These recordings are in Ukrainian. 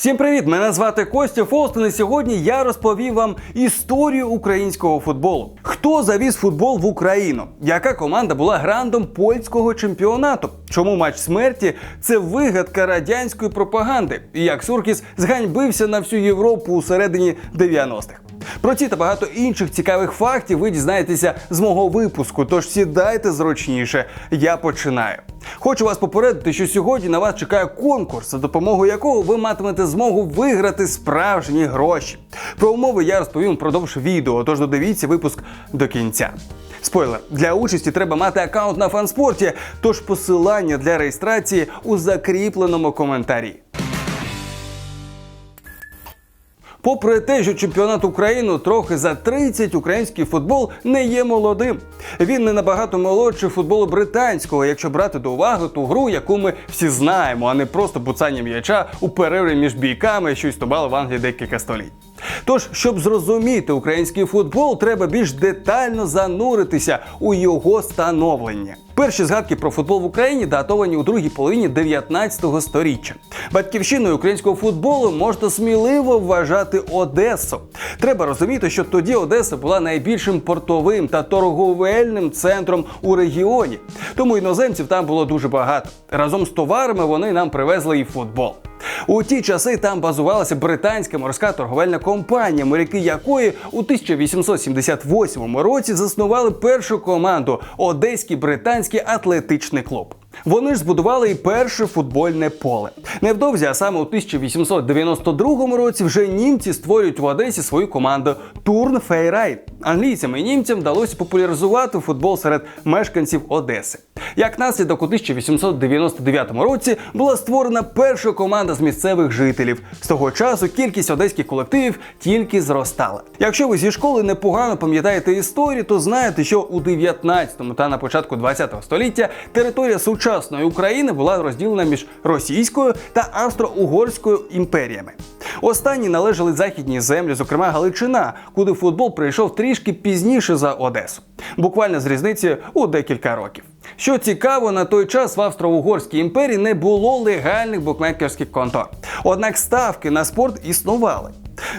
Всім привіт! Мене звати Костя Фолстен і сьогодні я розповім вам історію українського футболу. Хто завіз футбол в Україну? Яка команда була грандом польського чемпіонату? Чому матч смерті це вигадка радянської пропаганди? І як Суркіс зганьбився на всю Європу у середині 90-х? Про ці та багато інших цікавих фактів ви дізнаєтеся з мого випуску. Тож сідайте зручніше. Я починаю. Хочу вас попередити, що сьогодні на вас чекає конкурс, за допомогою якого ви матимете змогу виграти справжні гроші. Про умови я розповім впродовж відео, тож додивіться випуск до кінця. Спойлер, для участі треба мати аккаунт на фанспорті, тож посилання для реєстрації у закріпленому коментарі. Попри те, що чемпіонат України трохи за 30, український футбол не є молодим. Він не набагато молодший футболу британського, якщо брати до уваги ту гру, яку ми всі знаємо, а не просто буцання м'яча у перерві між бійками, що існували в Англії декілька століть. Тож, щоб зрозуміти український футбол, треба більш детально зануритися у його становлення. Перші згадки про футбол в Україні датовані у другій половині 19 століття. Батьківщиною українського футболу можна сміливо вважати Одесу. Треба розуміти, що тоді Одеса була найбільшим портовим та торговельним центром у регіоні. Тому іноземців там було дуже багато. Разом з товарами вони нам привезли і футбол. У ті часи там базувалася британська морська торговельна компанія, моряки якої у 1878 році заснували першу команду Одеський британський атлетичний клуб. Вони ж збудували і перше футбольне поле. Невдовзі, а саме у 1892 році, вже німці створюють в Одесі свою команду Турн Фейрайт. Англійцям і німцям вдалося популяризувати футбол серед мешканців Одеси. Як наслідок, у 1899 році була створена перша команда з місцевих жителів. З того часу кількість одеських колективів тільки зростала. Якщо ви зі школи непогано пам'ятаєте історію, то знаєте, що у 19 та на початку 20 століття територія сучасної України була розділена між російською та австро-угорською імперіями. Останні належали західні землі, зокрема Галичина, куди футбол прийшов трішки пізніше за Одесу, буквально з різниці у декілька років. Що цікаво, на той час в Австро-Угорській імперії не було легальних букмекерських контор. Однак ставки на спорт існували.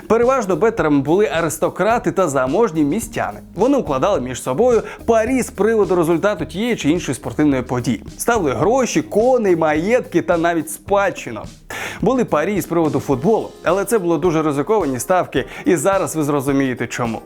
Переважно бетерами були аристократи та заможні містяни. Вони укладали між собою парі з приводу результату тієї чи іншої спортивної події. Ставили гроші, коней, маєтки та навіть спадщину. Були парі з приводу футболу, але це були дуже ризиковані ставки, і зараз ви зрозумієте чому.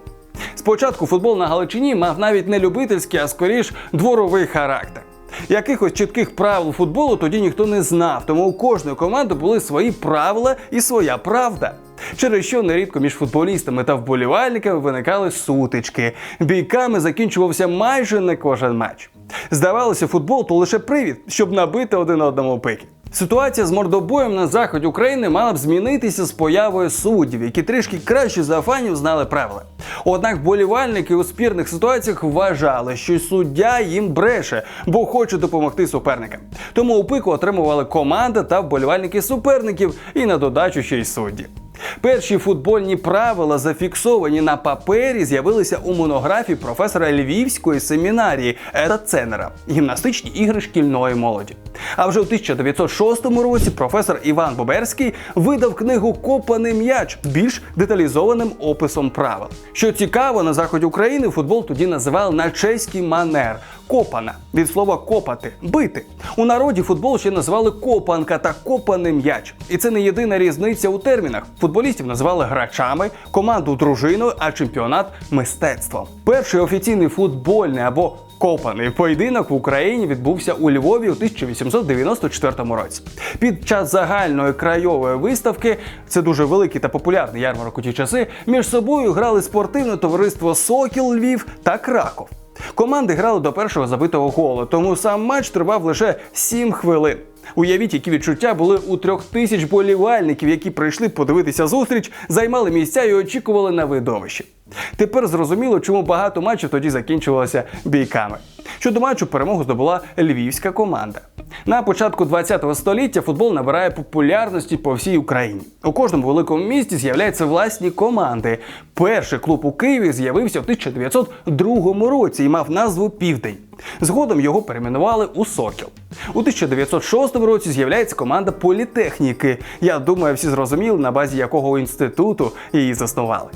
Спочатку футбол на Галичині мав навіть не любительський, а скоріш дворовий характер. Якихось чітких правил футболу тоді ніхто не знав, тому у кожної команди були свої правила і своя правда. Через що нерідко між футболістами та вболівальниками виникали сутички. Бійками закінчувався майже не кожен матч. Здавалося, футбол то лише привід, щоб набити один одному пики. Ситуація з мордобоєм на заході України мала б змінитися з появою суддів, які трішки краще за фанів знали правила. Однак вболівальники у спірних ситуаціях вважали, що суддя їм бреше, бо хоче допомогти суперникам. Тому у пику отримували команда та вболівальники суперників і на додачу ще й судді. Перші футбольні правила, зафіксовані на папері, з'явилися у монографії професора Львівської семінарії Еда Ценера гімнастичні ігри шкільної молоді. А вже у 1906 році професор Іван Боберський видав книгу Копаний м'яч більш деталізованим описом правил. Що цікаво, на заході України футбол тоді називали на чеський манер копана від слова копати бити. У народі футбол ще називали копанка та копаний м'яч. І це не єдина різниця у термінах. Футболістів називали грачами, команду дружиною, а чемпіонат мистецтвом. Перший офіційний футбольний або Копаний поєдинок в Україні відбувся у Львові у 1894 році. Під час загальної крайової виставки це дуже великий та популярний ярмарок у ті часи. Між собою грали спортивне товариство Сокіл Львів та Краков. Команди грали до першого забитого голу, тому сам матч тривав лише 7 хвилин. Уявіть, які відчуття були у трьох тисяч болівальників, які прийшли подивитися зустріч, займали місця і очікували на видовище. Тепер зрозуміло, чому багато матчів тоді закінчувалося бійками. Щодо матчу перемогу здобула львівська команда. На початку 20 століття футбол набирає популярності по всій Україні. У кожному великому місті з'являються власні команди. Перший клуб у Києві з'явився в 1902 році і мав назву Південь. Згодом його перейменували у Сокіл. У 1906 році з'являється команда політехніки. Я думаю, всі зрозуміли, на базі якого інституту її заснували.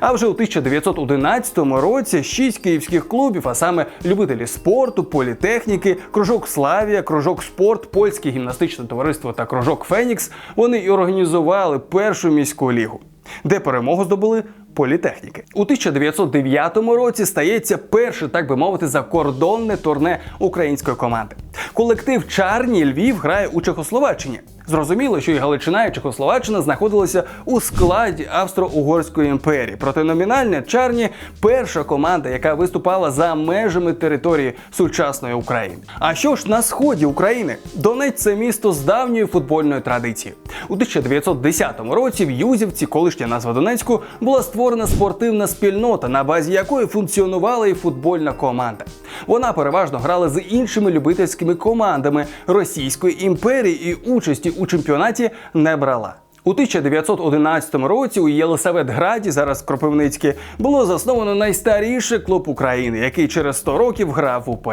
А вже у 1911 році шість київських клубів, а саме любителі спорту, політехніки, кружок Славія, кружок спорт, польське гімнастичне товариство та кружок Фенікс, вони і організували першу міську лігу, де перемогу здобули політехніки. У 1909 році стається перше, так би мовити, закордонне турне української команди. Колектив Чарні Львів грає у Чехословаччині. Зрозуміло, що і Галичина, і Чехословаччина знаходилися у складі Австро-Угорської імперії. Проте номінальне Чарні перша команда, яка виступала за межами території сучасної України. А що ж на сході України? Донець це місто з давньою футбольною традицією. У 1910 році в Юзівці, колишня назва Донецьку, була створена спортивна спільнота, на базі якої функціонувала і футбольна команда. Вона переважно грала з іншими любительськими командами Російської імперії і участі у чемпіонаті не брала. У 1911 році у Єлисаветграді, зараз Кропивницьке, було засновано найстаріший клуб України, який через 100 років грав в УПЛ.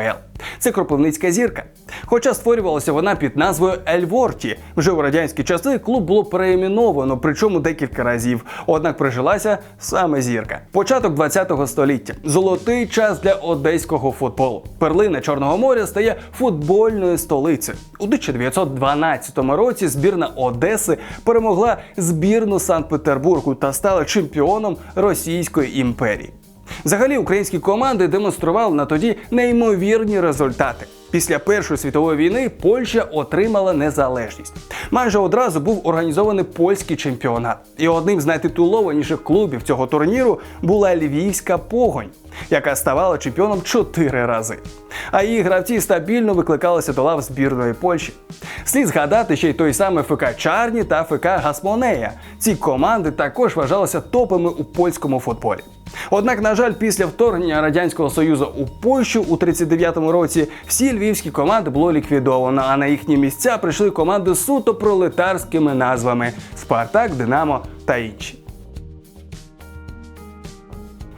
Це Кропивницька зірка. Хоча створювалася вона під назвою Ельворті. Вже у радянські часи клуб було переіменовано, причому декілька разів. Однак прижилася саме зірка. Початок 20-го століття. Золотий час для одеського футболу. Перлина Чорного моря стає футбольною столицею. У 1912 році збірна Одеси перемогла збірну Санкт-Петербургу та стала чемпіоном Російської імперії. Взагалі, українські команди демонстрували на тоді неймовірні результати. Після Першої світової війни Польща отримала незалежність. Майже одразу був організований польський чемпіонат. І одним з найтитулованіших клубів цього турніру була Львівська погонь, яка ставала чемпіоном чотири рази. А її гравці стабільно викликалися до лав збірної Польщі. Слід згадати ще й той самий ФК Чарні та ФК Гасмонея. Ці команди також вважалися топами у польському футболі. Однак, на жаль, після вторгнення радянського союзу у Польщу у 39-му році всі львівські команди було ліквідовано, а на їхні місця прийшли команди суто пролетарськими назвами Спартак, Динамо та інші.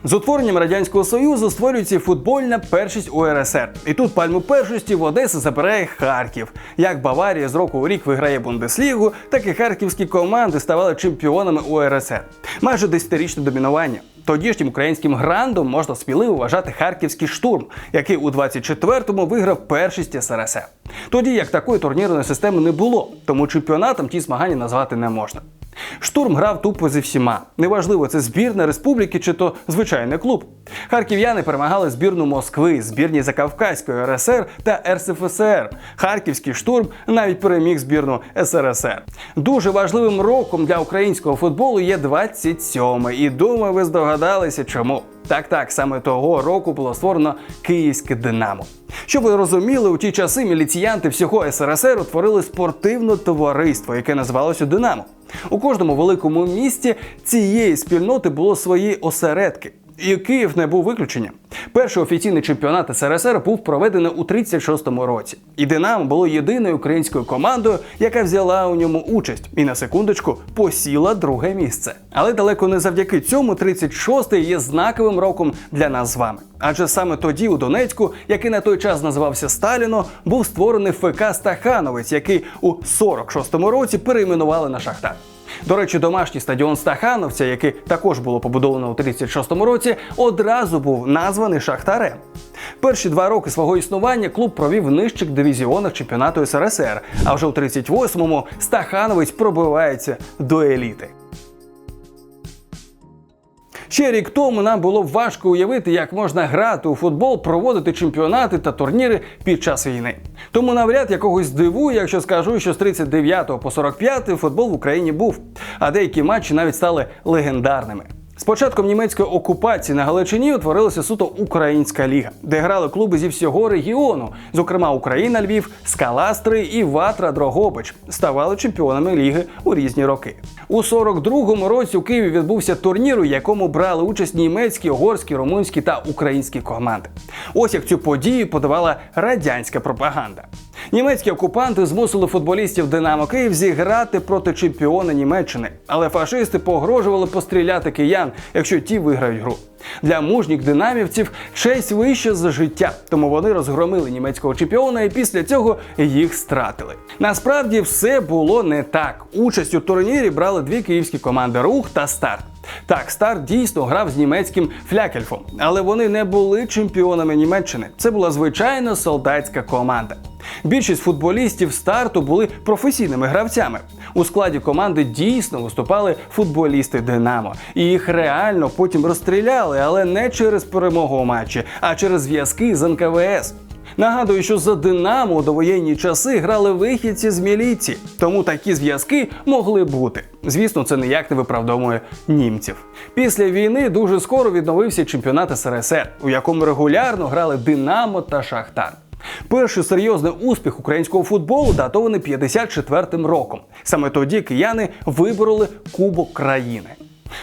З утворенням радянського союзу створюється футбольна першість УРСР. І тут пальму першості в Одеси забирає Харків. Як Баварія з року у рік виграє Бундеслігу, так і харківські команди ставали чемпіонами УРСР. Майже десятирічне домінування. Тодішнім українським грандом можна сміливо вважати харківський штурм, який у 24-му виграв першість СРСР. Тоді як такої турнірної системи не було, тому чемпіонатом ті змагання назвати не можна. Штурм грав тупо зі всіма. Неважливо, це збірна республіки чи то звичайний клуб. Харків'яни перемагали збірну Москви, збірні Закавказької РСР та РСФСР. Харківський штурм навіть переміг збірну СРСР. Дуже важливим роком для українського футболу є 27-й. І думаю, ви здогадалися, чому. Так, так, саме того року було створено Київське Динамо. Щоб ви розуміли, у ті часи міліціянти всього СРСР утворили спортивне товариство, яке називалося Динамо. У кожному великому місті цієї спільноти було свої осередки. І Київ не був виключенням. Перший офіційний чемпіонат СРСР був проведений у 36-му році. І Динамо було єдиною українською командою, яка взяла у ньому участь і на секундочку посіла друге місце. Але далеко не завдяки цьому 36-й є знаковим роком для нас з вами. Адже саме тоді у Донецьку, який на той час називався Сталіно, був створений ФК Стахановець, який у 46-му році перейменували на Шахтар. До речі, домашній стадіон Стахановця, який також було побудовано у 36-му році, одразу був названий Шахтарем. Перші два роки свого існування клуб провів в нижчих дивізіонах чемпіонату СРСР, а вже у 38-му Стахановець пробивається до еліти. Ще рік тому нам було б важко уявити, як можна грати у футбол, проводити чемпіонати та турніри під час війни. Тому навряд я когось здивую, якщо скажу, що з 39 по 45 футбол в Україні був, а деякі матчі навіть стали легендарними. З початком німецької окупації на Галичині утворилася суто українська ліга, де грали клуби зі всього регіону, зокрема Україна, Львів, Скаластри і Ватра Дрогобич, ставали чемпіонами ліги у різні роки. У 42-му році у Києві відбувся турнір, у якому брали участь німецькі, угорські, румунські та українські команди. Ось як цю подію подавала радянська пропаганда. Німецькі окупанти змусили футболістів Динамо Київ зіграти проти чемпіона Німеччини, але фашисти погрожували постріляти киян, якщо ті виграють гру. Для мужніх динамівців честь вища за життя, тому вони розгромили німецького чемпіона і після цього їх стратили. Насправді все було не так. Участь у турнірі брали дві київські команди Рух та Старт. Так, Старт дійсно грав з німецьким флякельфом, але вони не були чемпіонами Німеччини. Це була звичайна солдатська команда. Більшість футболістів старту були професійними гравцями. У складі команди дійсно виступали футболісти Динамо, і їх реально потім розстріляли, але не через перемогу у матчі, а через зв'язки з НКВС. Нагадую, що за Динамо у довоєнні часи грали вихідці з міліції, тому такі зв'язки могли бути. Звісно, це ніяк не виправдовує німців. Після війни дуже скоро відновився чемпіонат СРСР, у якому регулярно грали Динамо та Шахтар. Перший серйозний успіх українського футболу датований 54-м роком. Саме тоді кияни вибороли Кубок країни.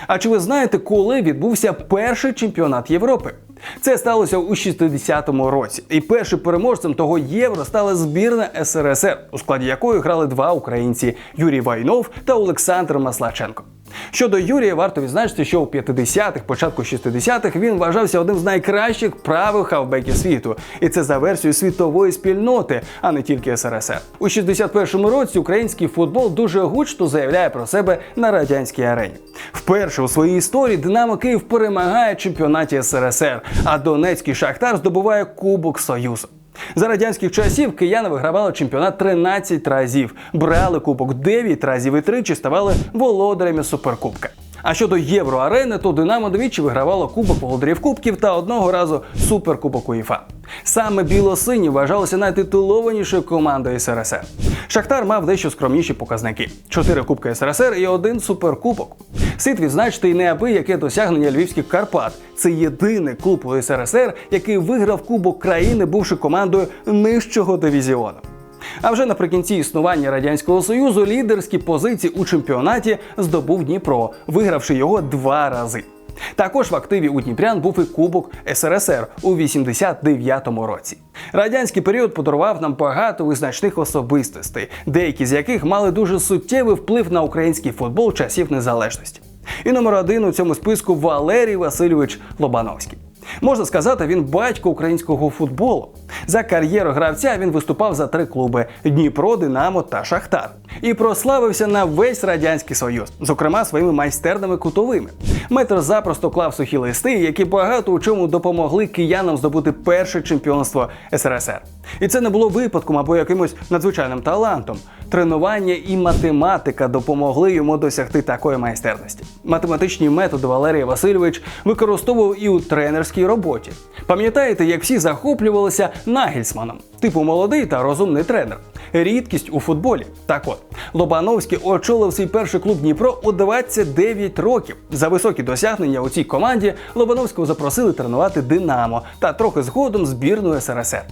А чи ви знаєте, коли відбувся перший чемпіонат Європи? Це сталося у 60-му році, і першим переможцем того євро стала збірна СРСР, у складі якої грали два українці Юрій Вайнов та Олександр Маслаченко. Щодо Юрія, варто відзначити, що у 50-х, початку 60-х він вважався одним з найкращих правих хавбеків світу, і це за версією світової спільноти, а не тільки СРСР. У 61-му році український футбол дуже гучно заявляє про себе на радянській арені. Вперше у своїй історії Динамо Київ перемагає чемпіонаті СРСР, а Донецький Шахтар здобуває Кубок Союзу. За радянських часів кияни вигравали чемпіонат 13 разів, брали кубок 9 разів і тричі ставали володарями суперкубка. А щодо євроарени, то Динамо двічі вигравало Кубок володарів Кубків та одного разу Суперкубок УЄФА. Саме білосині вважалися найтитулованішою командою СРСР. Шахтар мав дещо скромніші показники: чотири кубки СРСР і один суперкубок. Слід відзначити й неабияке досягнення львівських Карпат. Це єдиний клуб у СРСР, який виграв Кубок країни, бувши командою нижчого дивізіону. А вже наприкінці існування радянського союзу лідерські позиції у чемпіонаті здобув Дніпро, вигравши його два рази. Також в активі у Дніпрян був і Кубок СРСР у 89-му році. Радянський період подарував нам багато визначних особистостей, деякі з яких мали дуже суттєвий вплив на український футбол часів незалежності. І номер один у цьому списку Валерій Васильович Лобановський. Можна сказати, він батько українського футболу. За кар'єру гравця він виступав за три клуби: Дніпро, Динамо та Шахтар. І прославився на весь радянський союз, зокрема своїми майстерними кутовими. Метр запросто клав сухі листи, які багато у чому допомогли киянам здобути перше чемпіонство СРСР. І це не було випадком або якимось надзвичайним талантом. Тренування і математика допомогли йому досягти такої майстерності. Математичні методи Валерій Васильович використовував і у тренерській роботі. Пам'ятаєте, як всі захоплювалися Нагельсманом, типу молодий та розумний тренер. Рідкість у футболі. Так от Лобановський очолив свій перший клуб Дніпро у 29 років. За високі досягнення у цій команді Лобановського запросили тренувати Динамо та трохи згодом збірну СРСР.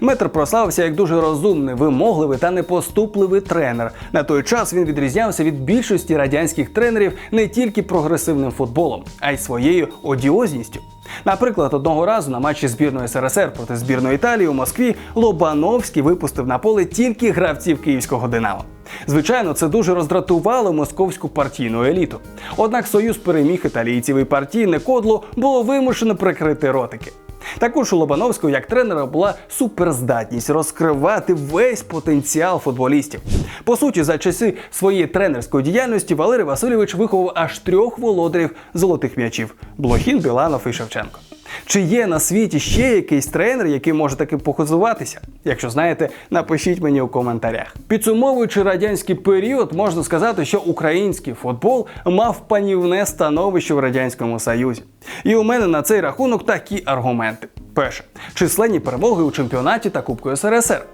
Метр прославився як дуже розумний, вимогливий та непоступливий тренер. На той час він відрізнявся від більшості радянських тренерів не тільки прогресивним футболом, а й своєю одіозністю. Наприклад, одного разу на матчі збірної СРСР проти збірної Італії у Москві Лобановський випустив на поле тільки гравців київського Динамо. Звичайно, це дуже роздратувало московську партійну еліту. Однак союз переміг італійців і партійне кодло було вимушено прикрити ротики. Також у Лобановського як тренера була суперздатність розкривати весь потенціал футболістів. По суті, за часи своєї тренерської діяльності Валерій Васильович виховав аж трьох володарів золотих м'ячів: Блохін, Біланов і Шевченко. Чи є на світі ще якийсь тренер, який може таки похизуватися? Якщо знаєте, напишіть мені у коментарях. Підсумовуючи радянський період, можна сказати, що український футбол мав панівне становище в радянському союзі. І у мене на цей рахунок такі аргументи. Перше численні перемоги у чемпіонаті та Кубку СРСР.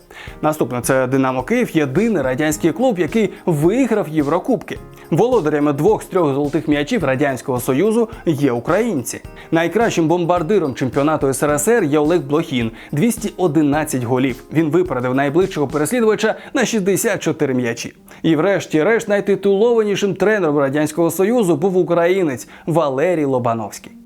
Наступне це Динамо Київ, єдиний радянський клуб, який виграв Єврокубки. Володарями двох з трьох золотих м'ячів Радянського Союзу є українці. Найкращим бомбардиром чемпіонату СРСР є Олег Блохін 211 голів. Він випередив найближчого переслідувача на 64 м'ячі. І врешті-решт найтитулованішим тренером Радянського Союзу був українець Валерій Лобановський.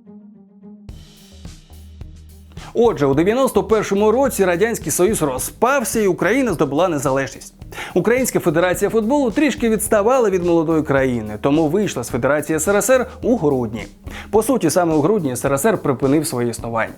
Отже, у 91-му році радянський союз розпався, і Україна здобула незалежність. Українська федерація футболу трішки відставала від молодої країни, тому вийшла з Федерації СРСР у грудні. По суті, саме у грудні СРСР припинив своє існування.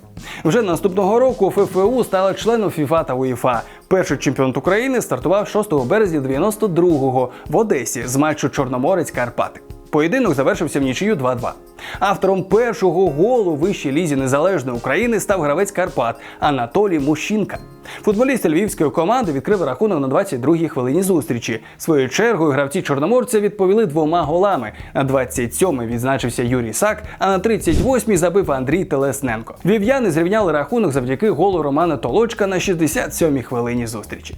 Вже наступного року ФФУ стала членом ФІФА та УЄФА. Перший чемпіонат України стартував 6 березня 92-го в Одесі з матчу Чорноморець Карпати. Поєдинок завершився в нічию 2-2. Автором першого голу вищій лізі незалежної України став гравець Карпат Анатолій Мущінка. Футболіст львівської команди відкрив рахунок на 22-й хвилині зустрічі. Своєю чергою гравці чорноморця відповіли двома голами. На 27-й відзначився Юрій Сак, а на 38-й забив Андрій Телесненко. Вів'яни зрівняли рахунок завдяки голу Романа Толочка на 67-й хвилині зустрічі.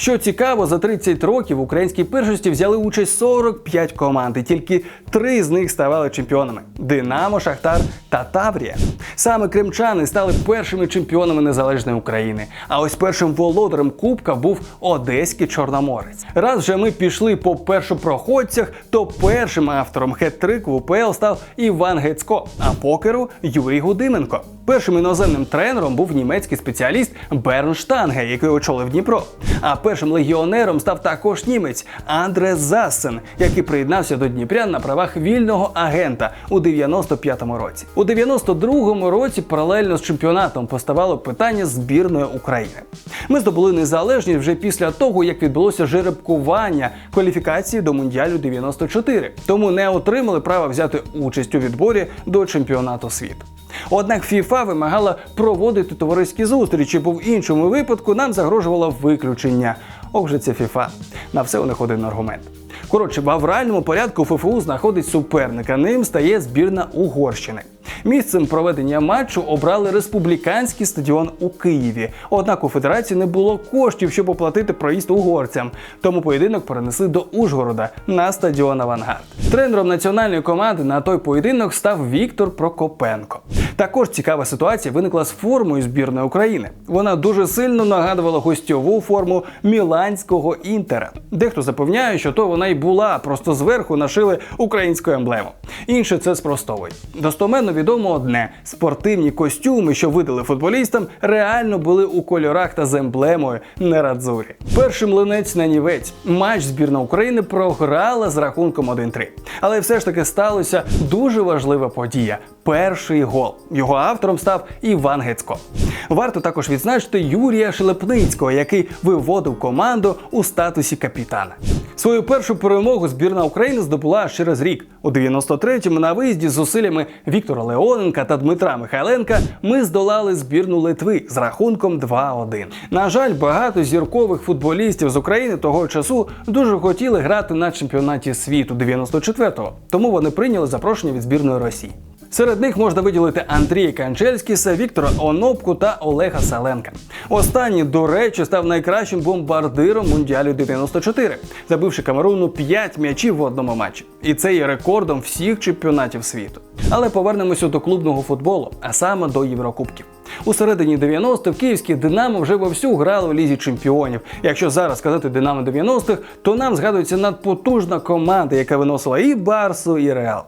Що цікаво, за 30 років в українській першості взяли участь 45 команд, і тільки три з них ставали чемпіонами: Динамо, Шахтар та Таврія. Саме кримчани стали першими чемпіонами незалежної України. А ось першим володарем Кубка був Одеський Чорноморець. Раз вже ми пішли по першопроходцях, то першим автором хет-трику в УПЛ став Іван Гецько, а покеру Юрій Гудименко. Першим іноземним тренером був німецький спеціаліст Берн Штанге, який очолив Дніпро. А першим легіонером став також німець Андре Зассен, який приєднався до Дніпрян на правах вільного агента у 95-му році. У 92-му році паралельно з чемпіонатом поставало питання збірної України. Ми здобули незалежність вже після того, як відбулося жеребкування кваліфікації до Мундіалю 94, тому не отримали права взяти участь у відборі до чемпіонату світу. Однак ФІФА вимагала проводити товариські зустрічі, бо в іншому випадку нам загрожувало виключення. Ох же це ФІФА. На все у них один аргумент. Коротше, в авральному порядку ФФУ знаходить суперника. Ним стає збірна Угорщини. Місцем проведення матчу обрали республіканський стадіон у Києві. Однак у федерації не було коштів, щоб оплатити проїзд угорцям. Тому поєдинок перенесли до Ужгорода на стадіон Авангард. Тренером національної команди на той поєдинок став Віктор Прокопенко. Також цікава ситуація виникла з формою збірної України. Вона дуже сильно нагадувала гостьову форму міланського інтера. Дехто запевняє, що то вона й була, просто зверху нашили українську емблему. Інше це спростовує. Достоменно відомо одне: спортивні костюми, що видали футболістам, реально були у кольорах та з емблемою Нерадзурі. Перший млинець на нівець. Матч збірна України програла з рахунком 1-3. Але все ж таки сталося дуже важлива подія. Перший гол. Його автором став Іван Гецько. Варто також відзначити Юрія Шелепницького, який виводив команду у статусі капітана. Свою першу перемогу збірна України здобула через рік. У 93-му на виїзді з зусиллями Віктора Леоненка та Дмитра Михайленка ми здолали збірну Литви з рахунком 2-1. На жаль, багато зіркових футболістів з України того часу дуже хотіли грати на чемпіонаті світу 94-го, тому вони прийняли запрошення від збірної Росії. Серед них можна виділити Андрія Канчельськіса, Віктора Онопку та Олега Саленка. Останній, до речі, став найкращим бомбардиром Мундіалю 94, забивши Камеруну 5 м'ячів в одному матчі. І це є рекордом всіх чемпіонатів світу. Але повернемося до клубного футболу, а саме до Єврокубків. У середині 90-х київські Динамо вже вовсю грали у лізі чемпіонів. Якщо зараз сказати Динамо 90-х, то нам згадується надпотужна команда, яка виносила і Барсу, і Реал.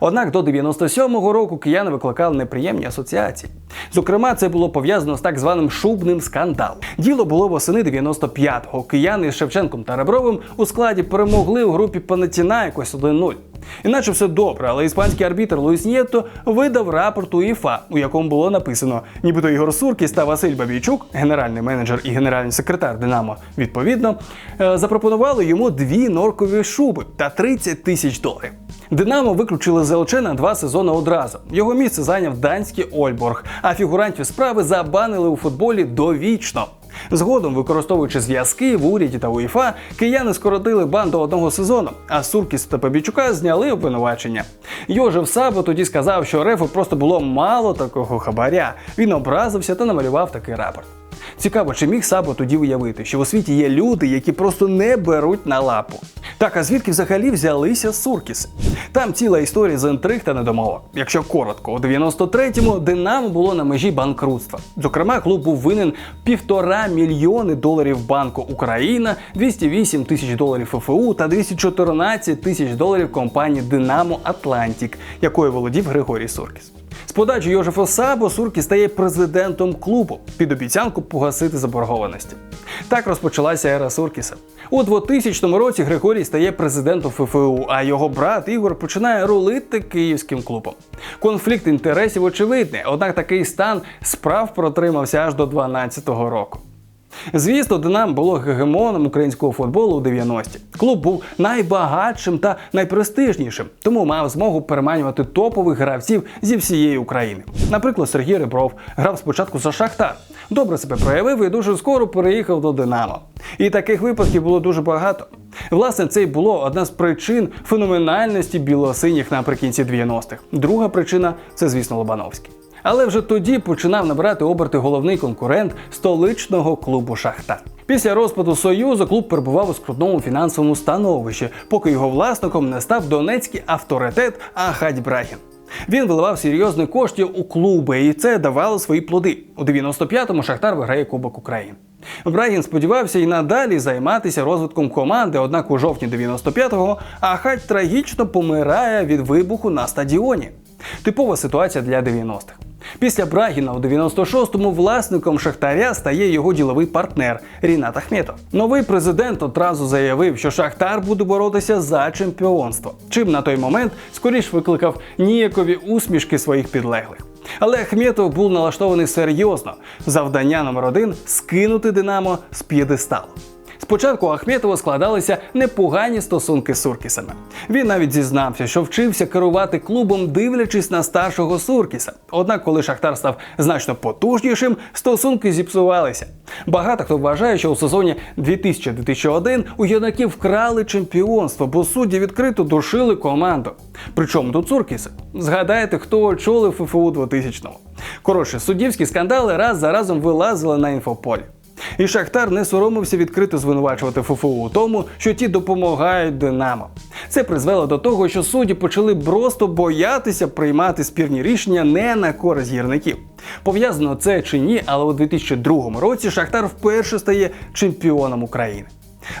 Однак до 97-го року кияни викликали неприємні асоціації. Зокрема, це було пов'язано з так званим шубним скандалом. Діло було восени 95-го. Кияни з Шевченком та Ребровим у складі перемогли у групі Панатінайкос 1-0. Іначе все добре, але іспанський арбітр Луїс Нєтто видав рапорт УЄФА, у якому було написано, нібито Ігор Суркіс та Василь Бабійчук, генеральний менеджер і генеральний секретар Динамо, відповідно, е, запропонували йому дві норкові шуби та 30 тисяч доларів. Динамо виключили з ЛЧ на два сезони одразу. Його місце зайняв данський Ольборг, а фігурантів справи забанили у футболі довічно. Згодом, використовуючи зв'язки в уряді та УЄФА, кияни скоротили банду одного сезону, а Суркіс та Побічука зняли обвинувачення. Йожев Сабо тоді сказав, що Рефу просто було мало такого хабаря. Він образився та намалював такий рапорт. Цікаво, чи міг Сабо тоді уявити, що у світі є люди, які просто не беруть на лапу. Так, а звідки взагалі взялися Суркіси? Там ціла історія з інтриг та недомовок. Якщо коротко, у 93-му Динамо було на межі банкрутства. Зокрема, клуб був винен півтора мільйони доларів банку Україна, 208 тисяч доларів ФФУ та 214 тисяч доларів компанії Динамо Атлантік, якою володів Григорій Суркіс. З подачі Йожефа Сабо Суркі стає президентом клубу під обіцянку погасити заборгованості. Так розпочалася ера Суркіса. У 2000 році Григорій стає президентом ФФУ, а його брат Ігор починає рулити київським клубом. Конфлікт інтересів очевидний, однак такий стан справ протримався аж до 2012 року. Звісно, Динамо було гегемоном українського футболу у 90-ті. Клуб був найбагатшим та найпрестижнішим, тому мав змогу переманювати топових гравців зі всієї України. Наприклад, Сергій Ребров грав спочатку за Шахтар, добре себе проявив і дуже скоро переїхав до Динамо. І таких випадків було дуже багато. Власне, це й було одна з причин феноменальності білосиніх наприкінці 90-х. Друга причина це, звісно, Лобановський. Але вже тоді починав набирати оберти головний конкурент столичного клубу Шахтар. Після розпаду Союзу клуб перебував у скрутному фінансовому становищі, поки його власником не став донецький авторитет Ахадь Брагін. Він виливав серйозні кошти у клуби, і це давало свої плоди. У 95-му Шахтар виграє Кубок України. Брагін сподівався і надалі займатися розвитком команди, однак у жовтні 95-го Ахадь трагічно помирає від вибуху на стадіоні. Типова ситуація для 90-х. Після Брагіна у 96-му власником Шахтаря стає його діловий партнер Рінат Ахметов. Новий президент одразу заявив, що Шахтар буде боротися за чемпіонство, чим на той момент скоріш викликав ніякові усмішки своїх підлеглих. Але Ахметов був налаштований серйозно. Завдання номер один скинути Динамо з п'єдесталу. Спочатку Ахметова складалися непогані стосунки з Суркісами. Він навіть зізнався, що вчився керувати клубом, дивлячись на старшого Суркіса. Однак, коли Шахтар став значно потужнішим, стосунки зіпсувалися. Багато хто вважає, що у сезоні 2000-2001 у юнаків вкрали чемпіонство, бо судді відкрито душили команду. Причому тут Суркіси. Згадайте, хто очолив ФФУ 2000-му. Коротше, суддівські скандали раз за разом вилазили на інфополі. І Шахтар не соромився відкрито звинувачувати ФФУ у тому, що ті допомагають Динамо. Це призвело до того, що судді почали просто боятися приймати спірні рішення не на користь гірників. Пов'язано це чи ні, але у 2002 році Шахтар вперше стає чемпіоном України.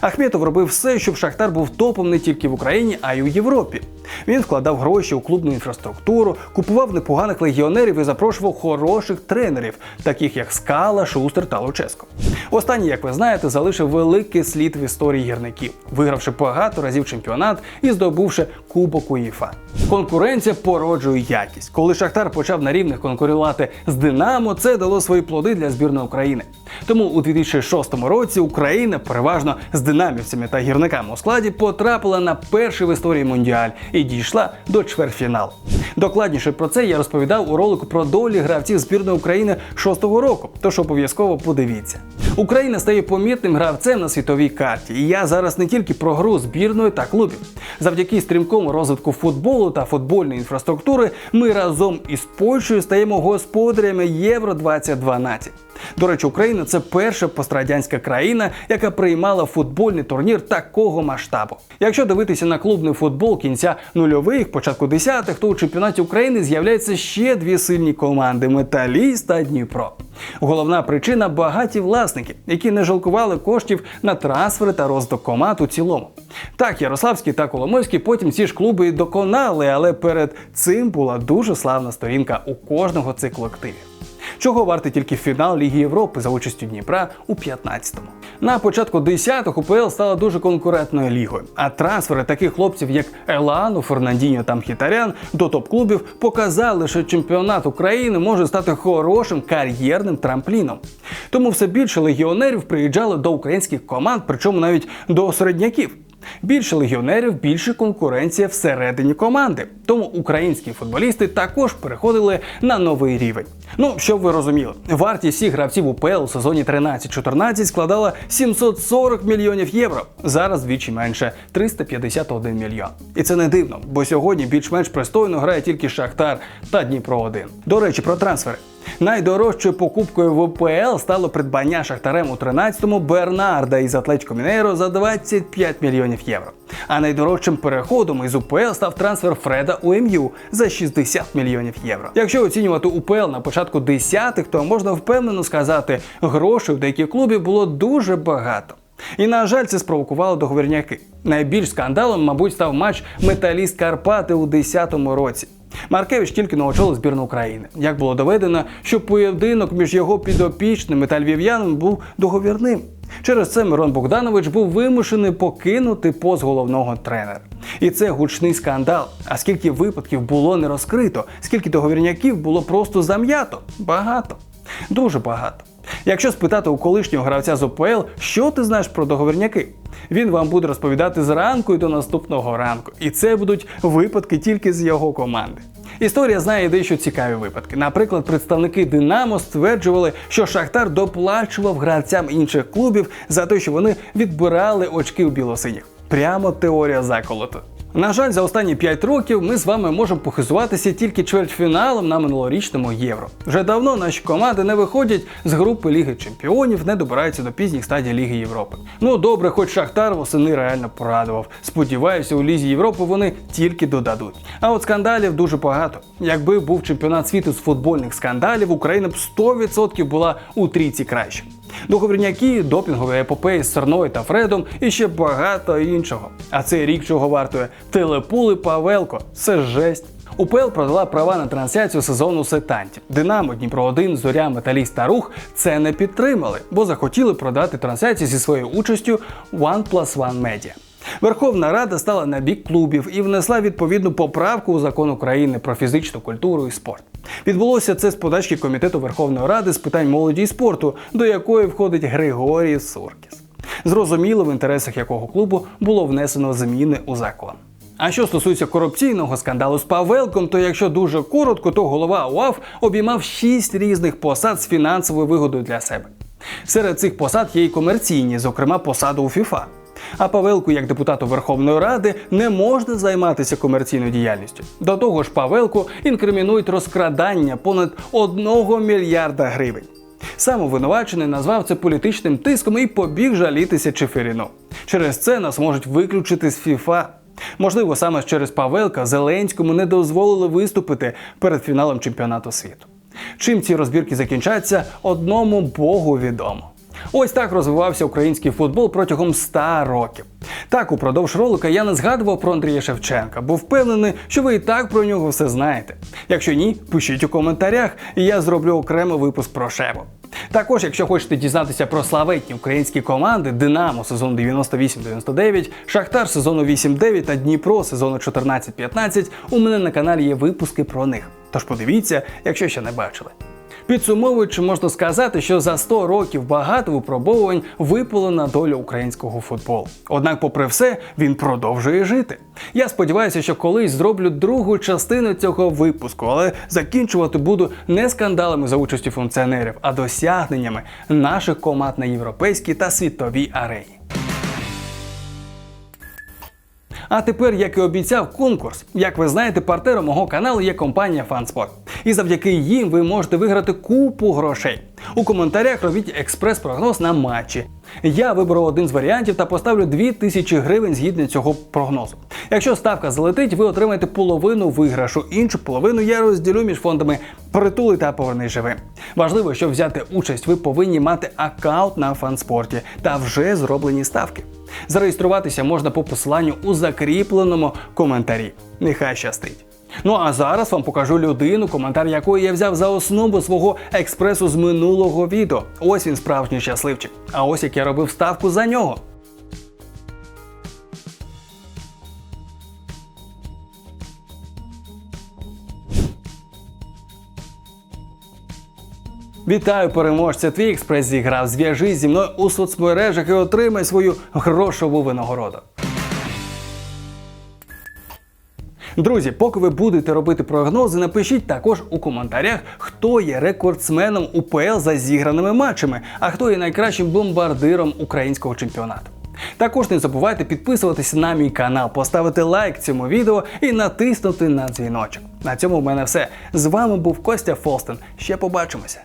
Ахметов робив все, щоб Шахтар був топом не тільки в Україні, а й у Європі. Він вкладав гроші у клубну інфраструктуру, купував непоганих легіонерів і запрошував хороших тренерів, таких як Скала, Шустер та Луческо. Останній, як ви знаєте, залишив великий слід в історії гірників, вигравши багато разів чемпіонат і здобувши Кубок УЄФА. Конкуренція породжує якість. Коли Шахтар почав на рівних конкурувати з Динамо, це дало свої плоди для збірної України. Тому у 2006 році Україна, переважно з динамівцями та гірниками у складі, потрапила на перший в історії мундіаль і дійшла до чвертьфіналу. Докладніше про це я розповідав у ролику про долі гравців збірної України шостого року. Тож обов'язково подивіться. Україна стає помітним гравцем на світовій карті. І я зараз не тільки про гру збірної та клубів. Завдяки стрімкому розвитку футболу та футбольної інфраструктури ми разом із Польщею стаємо господарями Євро 2012. До речі, Україна це перша пострадянська країна, яка приймала футбольний турнір такого масштабу. Якщо дивитися на клубний футбол кінця нульових, початку десятих, то у чемпіонаті України з'являються ще дві сильні команди Металіст та Дніпро. Головна причина багаті власники, які не жалкували коштів на трансфери та розвиток команд у цілому. Так, Ярославський та Коломойський потім ці ж клуби і доконали, але перед цим була дуже славна сторінка у кожного циклу колективів. Чого вартий тільки фінал Ліги Європи за участю Дніпра у 15-му. На початку 10-х УПЛ стала дуже конкурентною лігою, а трансфери таких хлопців, як Елану, Фернандіньо та Мхітарян до топ-клубів показали, що чемпіонат України може стати хорошим кар'єрним трампліном. Тому все більше легіонерів приїжджали до українських команд, причому навіть до середняків. Більше легіонерів, більше конкуренція всередині команди. Тому українські футболісти також переходили на новий рівень. Ну, щоб ви розуміли, вартість всіх гравців УПЛ у сезоні 13-14 складала 740 мільйонів євро. Зараз двічі менше 351 мільйон. І це не дивно, бо сьогодні більш-менш пристойно грає тільки Шахтар та Дніпро 1 До речі, про трансфери. Найдорожчою покупкою в УПЛ стало придбання Шахтарем у 13-му Бернарда із Атлетико Мінейро за 25 мільйонів євро. А найдорожчим переходом із УПЛ став трансфер Фреда у МЮ за 60 мільйонів євро. Якщо оцінювати УПЛ на початку десятих, то можна впевнено сказати, грошей у деяких клубів було дуже багато. І на жаль, це спровокувало договірняки. Найбільш скандалом, мабуть, став матч Металіст Карпати у 2010 році. Маркевич тільки не очолив збірну України. Як було доведено, що поєдинок між його підопічними та львів'янами був договірним. Через це Мирон Богданович був вимушений покинути пост головного тренера. І це гучний скандал. А скільки випадків було не розкрито, скільки договірняків було просто зам'ято? Багато. Дуже багато. Якщо спитати у колишнього гравця з ОПЛ, що ти знаєш про договірняки, він вам буде розповідати зранку і до наступного ранку. І це будуть випадки тільки з його команди. Історія знає дещо цікаві випадки. Наприклад, представники Динамо стверджували, що Шахтар доплачував гравцям інших клубів за те, що вони відбирали очки у білосиніх. Прямо теорія заколоту. На жаль, за останні 5 років ми з вами можемо похизуватися тільки чвертьфіналом на минулорічному євро. Вже давно наші команди не виходять з групи Ліги Чемпіонів, не добираються до пізніх стадій Ліги Європи. Ну добре, хоч Шахтар восени реально порадував. Сподіваюся, у Лізі Європи вони тільки додадуть. А от скандалів дуже багато. Якби був чемпіонат світу з футбольних скандалів, Україна б 100% була у трійці краще. Договірняки, допінгові епопеї з Серною та Фредом і ще багато іншого. А цей рік чого вартує? Телепули Павелко. Це жесть. УПЛ продала права на трансляцію сезону сетантів. Динамо, Дніпро 1 Зоря, Металіст та Рух це не підтримали, бо захотіли продати трансляцію зі своєю участю One Plus One Media. Верховна Рада стала на бік клубів і внесла відповідну поправку у закон України про фізичну культуру і спорт. Відбулося це з подачки комітету Верховної Ради з питань молоді і спорту, до якої входить Григорій Суркіс. Зрозуміло, в інтересах якого клубу було внесено зміни у закон. А що стосується корупційного скандалу з Павелком, то якщо дуже коротко, то голова УАФ обіймав шість різних посад з фінансовою вигодою для себе. Серед цих посад є й комерційні, зокрема посаду у ФІФА. А Павелку, як депутату Верховної Ради, не можна займатися комерційною діяльністю. До того ж, Павелку інкримінують розкрадання понад 1 мільярда гривень. Самовинувачений назвав це політичним тиском і побіг жалітися Чеферіну. Через це нас можуть виключити з ФІФА. Можливо, саме через Павелка Зеленському не дозволили виступити перед фіналом чемпіонату світу. Чим ці розбірки закінчаться, одному Богу відомо. Ось так розвивався український футбол протягом 100 років. Так, упродовж ролика я не згадував про Андрія Шевченка, бо впевнений, що ви і так про нього все знаєте. Якщо ні, пишіть у коментарях, і я зроблю окремий випуск про Шеву. Також, якщо хочете дізнатися про славетні українські команди Динамо сезону 98-99, Шахтар сезону 8-9 та Дніпро сезону 14-15, у мене на каналі є випуски про них. Тож подивіться, якщо ще не бачили. Підсумовуючи, можна сказати, що за 100 років багато випробовувань випало на долю українського футболу. Однак, попри все, він продовжує жити. Я сподіваюся, що колись зроблю другу частину цього випуску, але закінчувати буду не скандалами за участю функціонерів, а досягненнями наших команд на європейській та світовій арені. А тепер, як і обіцяв, конкурс. Як ви знаєте, партнером мого каналу є компанія FanSport. І завдяки їм ви можете виграти купу грошей. У коментарях робіть експрес-прогноз на матчі. Я виберу один з варіантів та поставлю 2000 гривень згідно цього прогнозу. Якщо ставка залетить, ви отримаєте половину виграшу, іншу половину я розділю між фондами притули та поверни живим. Важливо, щоб взяти участь, ви повинні мати аккаунт на фанспорті та вже зроблені ставки. Зареєструватися можна по посиланню у закріпленому коментарі. Нехай щастить. Ну а зараз вам покажу людину, коментар якої я взяв за основу свого експресу з минулого відео. Ось він справжній щасливчик. А ось як я робив ставку за нього. Вітаю переможця! Твій експрес зіграв. Зв'яжись зі мною у соцмережах і отримай свою грошову винагороду. Друзі, поки ви будете робити прогнози, напишіть також у коментарях, хто є рекордсменом УПЛ за зіграними матчами, а хто є найкращим бомбардиром українського чемпіонату. Також не забувайте підписуватися на мій канал, поставити лайк цьому відео і натиснути на дзвіночок. На цьому в мене все. З вами був Костя Фолстен. Ще побачимося.